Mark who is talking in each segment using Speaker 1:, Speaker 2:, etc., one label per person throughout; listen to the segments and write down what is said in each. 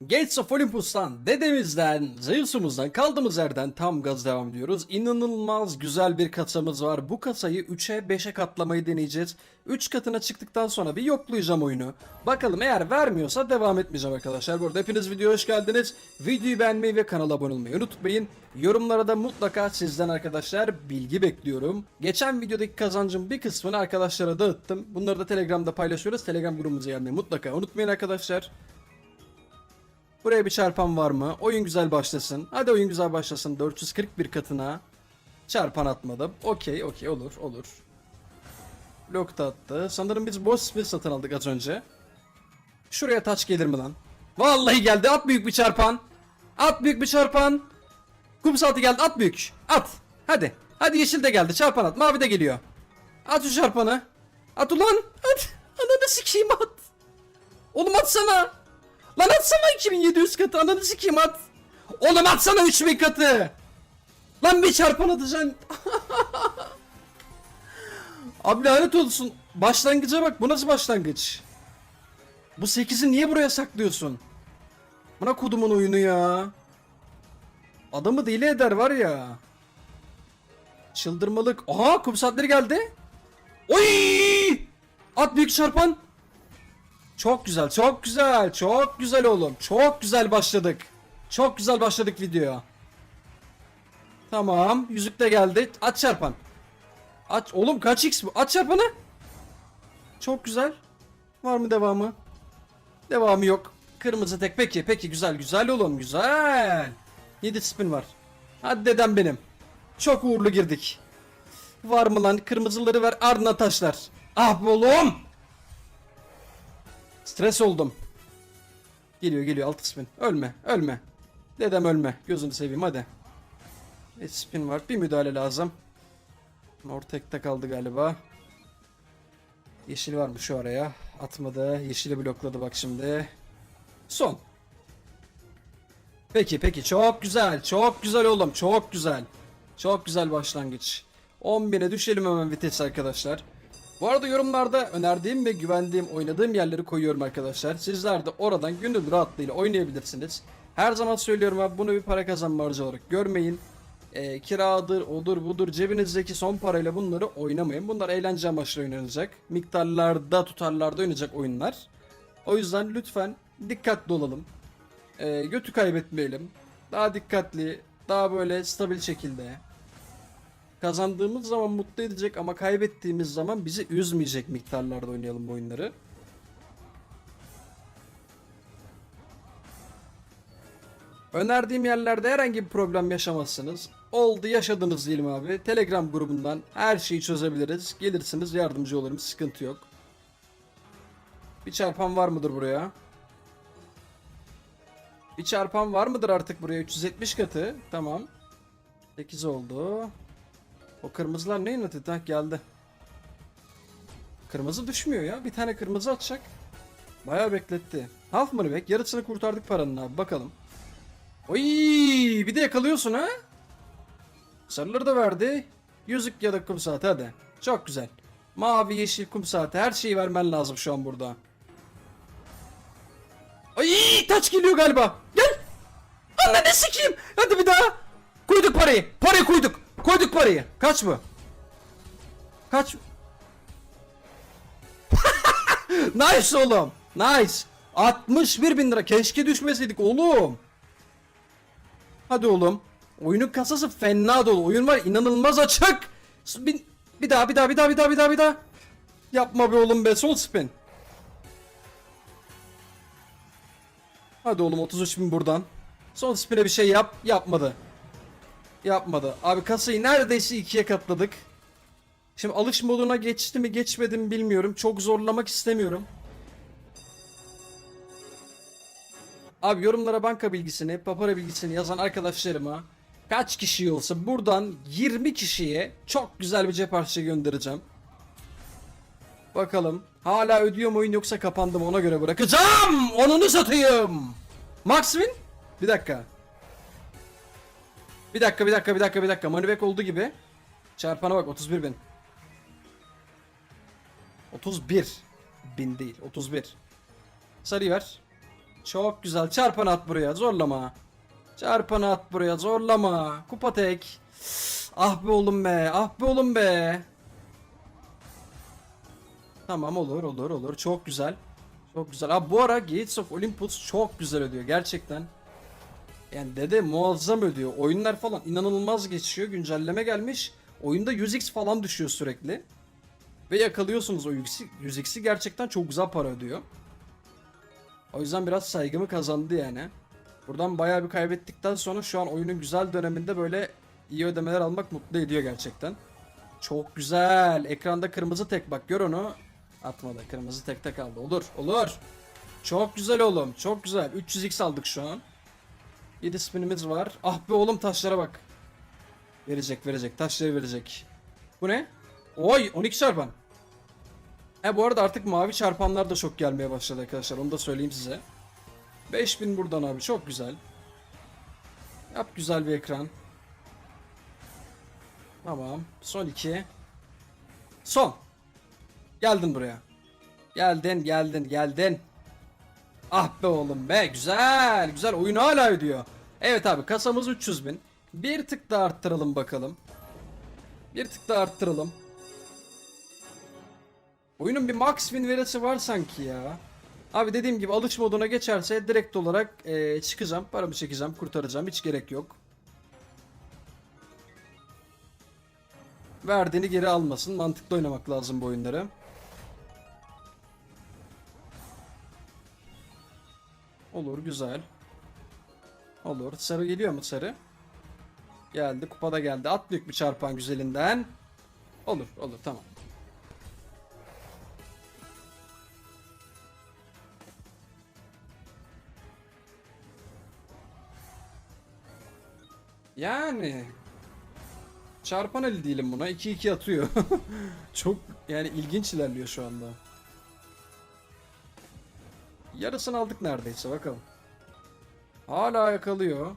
Speaker 1: Gates of Olympus'tan, dedemizden, Zeus'umuzdan kaldığımız yerden tam gaz devam ediyoruz. İnanılmaz güzel bir kasamız var. Bu kasayı 3'e 5'e katlamayı deneyeceğiz. 3 katına çıktıktan sonra bir yoklayacağım oyunu. Bakalım eğer vermiyorsa devam etmeyeceğim arkadaşlar. Bu arada hepiniz videoya hoş geldiniz. Videoyu beğenmeyi ve kanala abone olmayı unutmayın. Yorumlara da mutlaka sizden arkadaşlar bilgi bekliyorum. Geçen videodaki kazancın bir kısmını arkadaşlara dağıttım. Bunları da Telegram'da paylaşıyoruz. Telegram grubumuza gelmeyi mutlaka unutmayın arkadaşlar. Buraya bir çarpan var mı? Oyun güzel başlasın. Hadi oyun güzel başlasın. 441 katına çarpan atmadım. Okey okey olur olur. Blok da attı. Sanırım biz boss spell satın aldık az önce. Şuraya taç gelir mi lan? Vallahi geldi. At büyük bir çarpan. At büyük bir çarpan. Kum saati geldi. At büyük. At. Hadi. Hadi yeşil de geldi. Çarpan at. Mavi de geliyor. At şu çarpanı. At ulan. At. Ananı sikeyim at. Oğlum atsana. Lan atsana 2700 katı ananı sikeyim at. Oğlum atsana 3000 katı. Lan bir çarpan atacaksın. Abi lanet olsun. Başlangıca bak bu nasıl başlangıç? Bu 8'i niye buraya saklıyorsun? Buna kodumun oyunu ya. Adamı deli eder var ya. Çıldırmalık. Aha kum geldi. Oy! At büyük çarpan. Çok güzel, çok güzel, çok güzel oğlum. Çok güzel başladık. Çok güzel başladık videoya. Tamam, yüzük de geldi. Aç çarpan. Aç oğlum kaç x bu? Aç çarpanı. Çok güzel. Var mı devamı? Devamı yok. Kırmızı tek. Peki, peki güzel, güzel oğlum, güzel. 7 spin var. Hadi dedem benim. Çok uğurlu girdik. Var mı lan? Kırmızıları ver, ardına taşlar. Ah oğlum. Stres oldum. Geliyor geliyor altı spin. Ölme ölme. Dedem ölme. Gözünü seveyim hadi. Bir spin var. Bir müdahale lazım. Mor tekte kaldı galiba. Yeşil var mı şu araya? Atmadı. Yeşili blokladı bak şimdi. Son. Peki peki çok güzel. Çok güzel oğlum. Çok güzel. Çok güzel başlangıç. 11'e düşelim hemen vites arkadaşlar. Bu arada yorumlarda önerdiğim ve güvendiğim oynadığım yerleri koyuyorum arkadaşlar. Sizler de oradan gönül rahatlığıyla oynayabilirsiniz. Her zaman söylüyorum abi bunu bir para kazanma aracı olarak görmeyin. Ee, kiradır, odur budur cebinizdeki son parayla bunları oynamayın. Bunlar eğlence amaçlı oynanacak. Miktarlarda tutarlarda oynayacak oyunlar. O yüzden lütfen dikkatli olalım. Ee, götü kaybetmeyelim. Daha dikkatli, daha böyle stabil şekilde kazandığımız zaman mutlu edecek ama kaybettiğimiz zaman bizi üzmeyecek miktarlarda oynayalım bu oyunları. Önerdiğim yerlerde herhangi bir problem yaşamazsınız. Oldu yaşadınız diyelim abi. Telegram grubundan her şeyi çözebiliriz. Gelirsiniz yardımcı olurum sıkıntı yok. Bir çarpan var mıdır buraya? Bir çarpan var mıdır artık buraya? 370 katı. Tamam. 8 oldu. O kırmızılar neyin? Ha geldi. Kırmızı düşmüyor ya. Bir tane kırmızı atacak. Bayağı bekletti. Half money back. Yarısını kurtardık paranın abi. Bakalım. Oy, bir de yakalıyorsun ha. Sarıları da verdi. Yüzük ya da kum saati hadi. Çok güzel. Mavi, yeşil, kum saati. Her şeyi vermen lazım şu an burada. Ay taç geliyor galiba. Gel. Ananı sikeyim. Hadi bir daha. Koyduk parayı. Parayı koyduk. Koyduk parayı. Kaç bu? Kaç? nice oğlum. Nice. 61 bin lira. Keşke düşmeseydik oğlum. Hadi oğlum. Oyunun kasası fena dolu. Oyun var inanılmaz açık. Bir, bir daha bir daha bir daha bir daha bir daha bir daha. Yapma be oğlum be. Sol spin. Hadi oğlum 33 bin buradan. Son spin'e bir şey yap. Yapmadı. Yapmadı. Abi kasayı neredeyse ikiye katladık. Şimdi alış moduna geçti mi geçmedi mi bilmiyorum. Çok zorlamak istemiyorum. Abi yorumlara banka bilgisini, papara bilgisini yazan arkadaşlarıma kaç kişi olsa buradan 20 kişiye çok güzel bir cep harçlığı göndereceğim. Bakalım. Hala ödüyor mu oyun yoksa kapandı mı ona göre bırakacağım. Onunu satayım. Max win? Bir dakika. Bir dakika bir dakika bir dakika bir dakika. Moneyback olduğu gibi. Çarpana bak 31 bin. 31 bin değil 31. Sarıyı ver. Çok güzel. Çarpan at buraya. Zorlama. Çarpan at buraya. Zorlama. Kupa tek. Ah be oğlum be. Ah be oğlum be. Tamam olur olur olur. Çok güzel. Çok güzel. Abi bu ara Gates of Olympus çok güzel ödüyor gerçekten. Yani dede muazzam ödüyor. Oyunlar falan inanılmaz geçiyor. Güncelleme gelmiş. Oyunda 100x falan düşüyor sürekli. Ve yakalıyorsunuz o 100x'i. 100x'i gerçekten çok güzel para ödüyor. O yüzden biraz saygımı kazandı yani. Buradan bayağı bir kaybettikten sonra şu an oyunun güzel döneminde böyle iyi ödemeler almak mutlu ediyor gerçekten. Çok güzel. Ekranda kırmızı tek bak gör onu. Atmadı. Kırmızı tekte kaldı. Olur. Olur. Çok güzel oğlum. Çok güzel. 300x aldık şu an. 7 spinimiz var. Ah be oğlum taşlara bak. Verecek verecek. Taşları verecek. Bu ne? Oy 12 çarpan. He bu arada artık mavi çarpanlar da çok gelmeye başladı arkadaşlar. Onu da söyleyeyim size. 5000 buradan abi çok güzel. Yap güzel bir ekran. Tamam. Son 2. Son. Geldin buraya. Geldin geldin geldin. Ah be oğlum be güzel güzel oyun hala ödüyor. Evet abi kasamız 300 bin. Bir tık daha arttıralım bakalım. Bir tık daha arttıralım. Oyunun bir max win verisi var sanki ya. Abi dediğim gibi alış moduna geçerse direkt olarak eee, çıkacağım. Paramı çekeceğim kurtaracağım hiç gerek yok. Verdiğini geri almasın. Mantıklı oynamak lazım bu oyunları. Olur güzel. Olur. Sarı geliyor mu sarı? Geldi. Kupada geldi. At büyük bir çarpan güzelinden. Olur olur tamam. Yani çarpan eli değilim buna. 2-2 atıyor. Çok yani ilginç ilerliyor şu anda. Yarısını aldık neredeyse bakalım. Hala yakalıyor.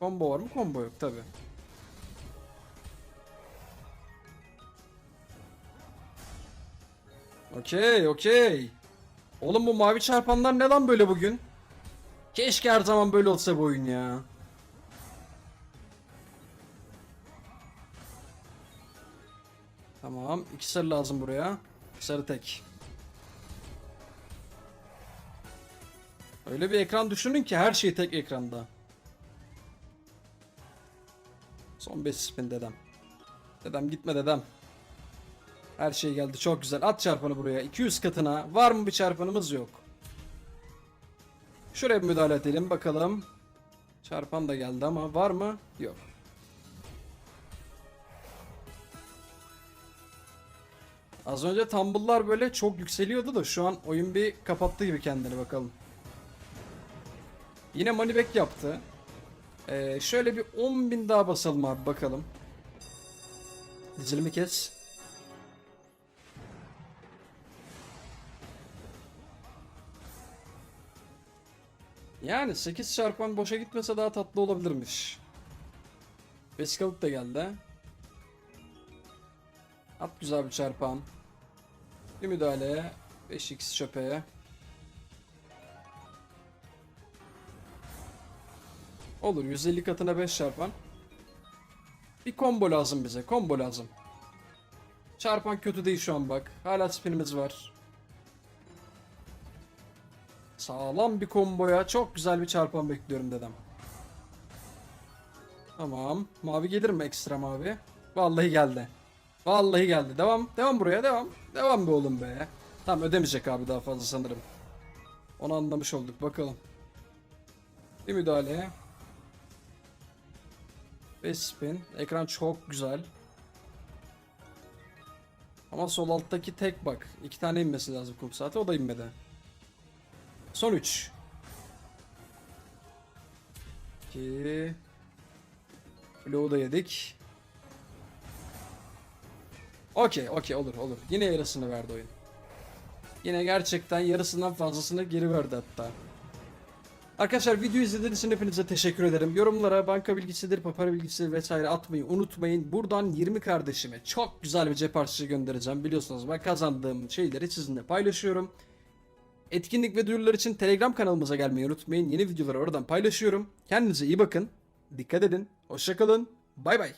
Speaker 1: Combo var mı? Combo yok tabi. Okey okey. Oğlum bu mavi çarpanlar ne lan böyle bugün? Keşke her zaman böyle olsa bu oyun ya. Tamam. iki sarı lazım buraya. Sarı tek. Öyle bir ekran düşünün ki her şey tek ekranda. Son 5 spin dedem. Dedem gitme dedem. Her şey geldi çok güzel. At çarpanı buraya. 200 katına. Var mı bir çarpanımız yok. Şuraya bir müdahale edelim bakalım. Çarpan da geldi ama var mı? Yok. Az önce tumble'lar böyle çok yükseliyordu da şu an oyun bir kapattı gibi kendini bakalım. Yine money yaptı. Ee, şöyle bir 10.000 daha basalım abi bakalım. Dizilimi kes. Yani 8 çarpan boşa gitmese daha tatlı olabilirmiş. Vesikalık da geldi. At güzel bir çarpan. Bir müdahale. 5x çöpe. Olur 150 katına 5 çarpan. Bir combo lazım bize. Combo lazım. Çarpan kötü değil şu an bak. Hala spinimiz var. Sağlam bir komboya çok güzel bir çarpan bekliyorum dedem. Tamam. Mavi gelir mi ekstra mavi? Vallahi geldi. Vallahi geldi. Devam. Devam buraya. Devam. Devam be oğlum be. Tamam ödemeyecek abi daha fazla sanırım. Onu anlamış olduk. Bakalım. Bir müdahale. 5 spin. Ekran çok güzel. Ama sol alttaki tek bak. iki tane inmesi lazım kum saati. O da inmedi. Son 3. 2 Blue da yedik. Okey, okey olur olur. Yine yarısını verdi oyun. Yine gerçekten yarısından fazlasını geri verdi hatta. Arkadaşlar video izlediğiniz için hepinize teşekkür ederim. Yorumlara banka bilgisidir, papara bilgisidir vesaire atmayı unutmayın. Buradan 20 kardeşime çok güzel bir cep harçlığı göndereceğim. Biliyorsunuz ben kazandığım şeyleri sizinle paylaşıyorum. Etkinlik ve duyurular için Telegram kanalımıza gelmeyi unutmayın. Yeni videoları oradan paylaşıyorum. Kendinize iyi bakın. Dikkat edin. Hoşçakalın. Bay bay.